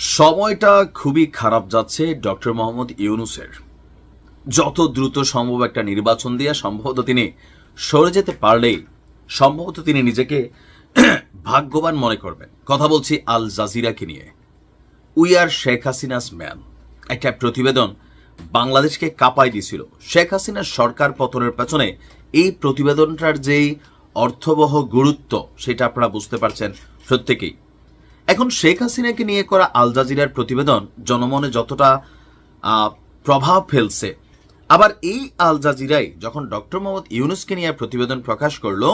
সময়টা খুবই খারাপ যাচ্ছে ডক্টর মোহাম্মদ ইউনুসের। যত দ্রুত সম্ভব একটা নির্বাচন দিয়ে সম্ভবত তিনি সরে যেতে পারলেই সম্ভবত তিনি নিজেকে ভাগ্যবান মনে করবেন। কথা বলছি আল জাজিরাকে নিয়ে। We are Sheikh Hasina's man একটা প্রতিবেদন বাংলাদেশকে কাঁপাই দিছিল শেখ হাসিনার সরকার পতনের পেছনে এই প্রতিবেদনটার যেই অর্থবহ গুরুত্ব, সেটা আপনারা বুঝতে পারছেন প্রত্যেকেই। এখন শেখ হাসিনাকে নিয়ে করা আল জাজিরার প্রতিবেদন জনমনে যতটা প্রভাব ফেলছে। আবার এই আল জাজিরাই যখন ডক্টর মোহাম্মদ ইউনুসকে নিয়ে প্রতিবেদন প্রকাশ করল,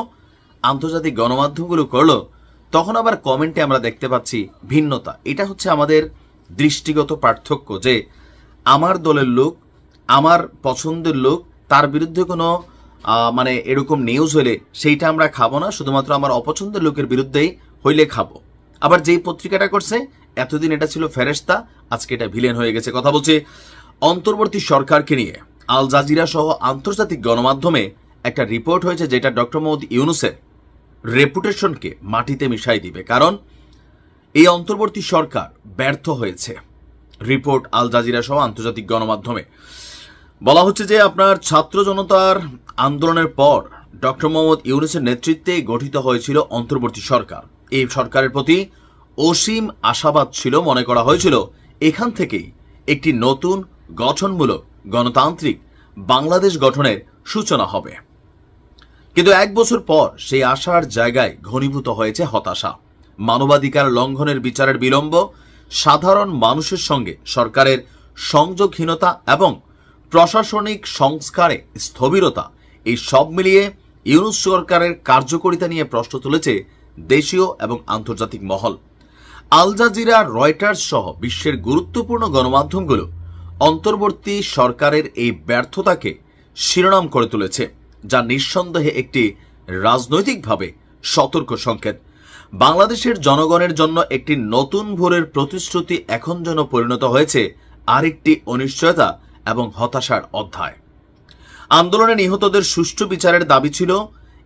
আন্তর্জাতিক গণমাধ্যমগুলো করল, তখন আবার কমেন্টে আমরা দেখতে পাচ্ছি ভিন্নতা। এটা হচ্ছে আমাদের দৃষ্টিগত পার্থক্য যে আমার দলের লোক, আমার পছন্দের লোক, তার বিরুদ্ধে কোনো মানে এরকম নিউজ হলে সেইটা আমরা খাব না, শুধুমাত্র আমার অপছন্দের লোকের বিরুদ্ধেই হইলে খাব। আবার যেই পত্রিকাটা করছে, এতদিন এটা ছিল ফেরেস্তা আজকে এটা ভিলেন হয়ে গেছে। কথা বলছে অন্তর্বর্তী সরকারকে নিয়ে। আল জাজিরা সহ আন্তর্জাতিক গণমাধ্যমে একটা রিপোর্ট হয়েছে যেটা ডক্টর মোহাম্মদ ইউনুসের রেপুটেশনকে মাটিতে মিশাই দিবে। কারণ এই অন্তর্বর্তী সরকার ব্যর্থ হয়েছে, রিপোর্ট আল জাজিরা সহ আন্তর্জাতিক গণমাধ্যমে। বলা হচ্ছে যে আপনার ছাত্র জনতার আন্দোলনের পর ডক্টর মোহাম্মদ ইউনুসের নেতৃত্বে গঠিত হয়েছিল অন্তর্বর্তী সরকার। এই সরকারের প্রতি অসীম আশাবাদ ছিল, মনে করা হয়েছিল, এখান থেকেই একটি নতুন গঠনমূলক গণতান্ত্রিক বাংলাদেশ গঠনের সূচনা হবে। কিন্তু এক বছর পর সেই আশার জায়গায় ঘনীভূত হয়েছে হতাশা। মানবাধিকার লঙ্ঘনের বিচারের বিলম্ব, সাধারণ মানুষের সঙ্গে সরকারের সংযোগহীনতা এবং প্রশাসনিক সংস্কারে স্থবিরতা, এই সব মিলিয়ে ইউনুস সরকারের কার্যকরিতা নিয়ে প্রশ্ন তুলেছে দেশীয় এবং আন্তর্জাতিক মহল। আল জাজিরা, রয়টার্স সহ বিশ্বের গুরুত্বপূর্ণ গণমাধ্যমগুলো অন্তর্বর্তী সরকারের এই ব্যর্থতাকে শিরোনাম করে তুলেছে, যা নিঃসন্দেহে একটি রাজনৈতিকভাবে সতর্ক সংকেত। বাংলাদেশের জনগণের জন্য একটি নতুন ভোরের প্রতিশ্রুতি এখন যেন পরিণত হয়েছে, আরেকটি অনিশ্চয়তা এবং হতাশার অধ্যায়। আন্দোলনে নিহতদের সুষ্ঠু বিচারের দাবি ছিল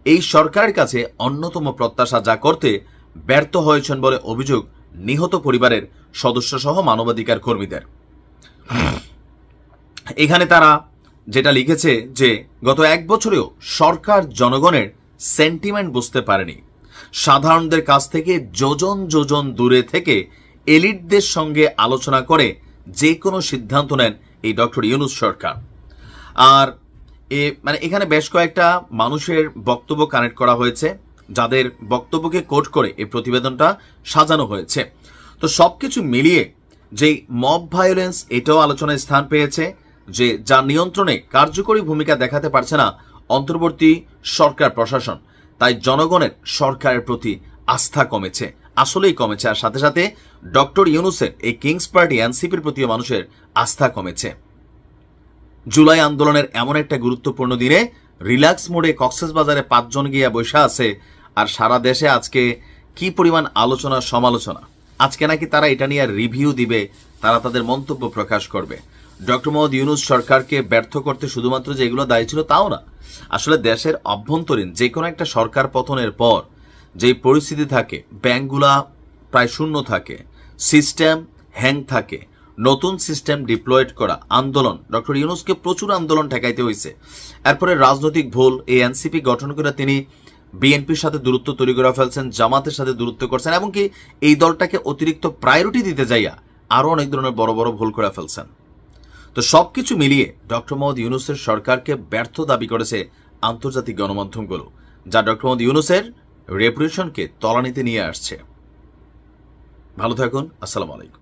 এই সরকারের কাছে অন্যতম প্রত্যাশা যা করতে ব্যর্থ হয়েছেন বলে অভিযোগ নিহত পরিবারের সদস্য সহ মানবাধিকার কর্মীদের। এখানে তারা যেটা লিখেছে যে, গত এক বছরেও সরকার জনগণের সেন্টিমেন্ট বুঝতে পারেনি। সাধারণদের কাছ থেকে যোজন যোজন দূরে থেকে এলিটদের সঙ্গে আলোচনা করে যে কোনো সিদ্ধান্ত নেন এই ডক্টর ইউনুস সরকার। আর এ মানে এখানে বেশ কয়েকটা মানুষের বক্তব্য কানেক্ট করা হয়েছে, যাদের বক্তব্যকে কোট করে এই প্রতিবেদনটা সাজানো হয়েছে। তো সবকিছু মিলিয়ে যে মব ভায়োলেন্স এটাও আলোচনায় স্থান পেয়েছে, যে যার নিয়ন্ত্রণে কার্যকরী ভূমিকা দেখাতে পারছে না অন্তর্বর্তী সরকার প্রশাসন, তাই জনগণের সরকারের প্রতি আস্থা কমেছে, আসলেই কমেছে। আর সাথে সাথে ডক্টর ইউনুসের এই কিংস পার্টি এনসিপির প্রতিও মানুষের আস্থা কমেছে। জুলাই আন্দোলনের এমন একটা গুরুত্বপূর্ণ দিনে রিল্যাক্স মোডে কক্সেস বাজারে পাঁচজন গিয়া বসে আছে আর সারা দেশে আজকে কি পরিমাণ আলোচনা, সমালোচনা? আজকে নাকি তারা এটা নিয়ে রিভিউ দিবে, তারা তাদের মন্তব্য প্রকাশ করবে। ডক্টর মোহাম্মদ ইউনুস সরকারকে ব্যর্থ করতে শুধুমাত্র যে এগুলো দায়ী ছিল তাও না। আসলে দেশের অভ্যন্তরীণ যে কোনো একটা সরকার পতনের পর যেই পরিস্থিতি থাকে, ব্যাংকগুলা প্রায় শূন্য থাকে সিস্টেম হ্যাং থাকে নতুন সিস্টেম ডিপ্লয়েড করা আন্দোলন। ডক্টর ইউনুসকে প্রচুর আন্দোলন ঠেকাইতে হয়েছে এরপরে রাজনৈতিক ভুল, এই এনসিপি গঠন করে তিনি বিএনপির সাথে দূরত্ব তৈরি করে ফেলছেন, জামাতের সাথে দূরত্ব করছেন এবং কি এই দলটাকে অতিরিক্ত প্রায়োরিটি দিতে যাইয়া আরও অনেক ধরনের বড় বড় ভুল করে ফেলছেন। তো সবকিছু মিলিয়ে ডক্টর মোহাম্মদ ইউনুসের সরকারকে ব্যর্থ দাবি করেছে আন্তর্জাতিক গণমাধ্যমগুলো, যা ডক্টর মোহাম্মদ ইউনুসের রেপুটেশনকে তলানিতে নিয়ে আসছে। ভালো থাকুন, আসসালামু আলাইকুম।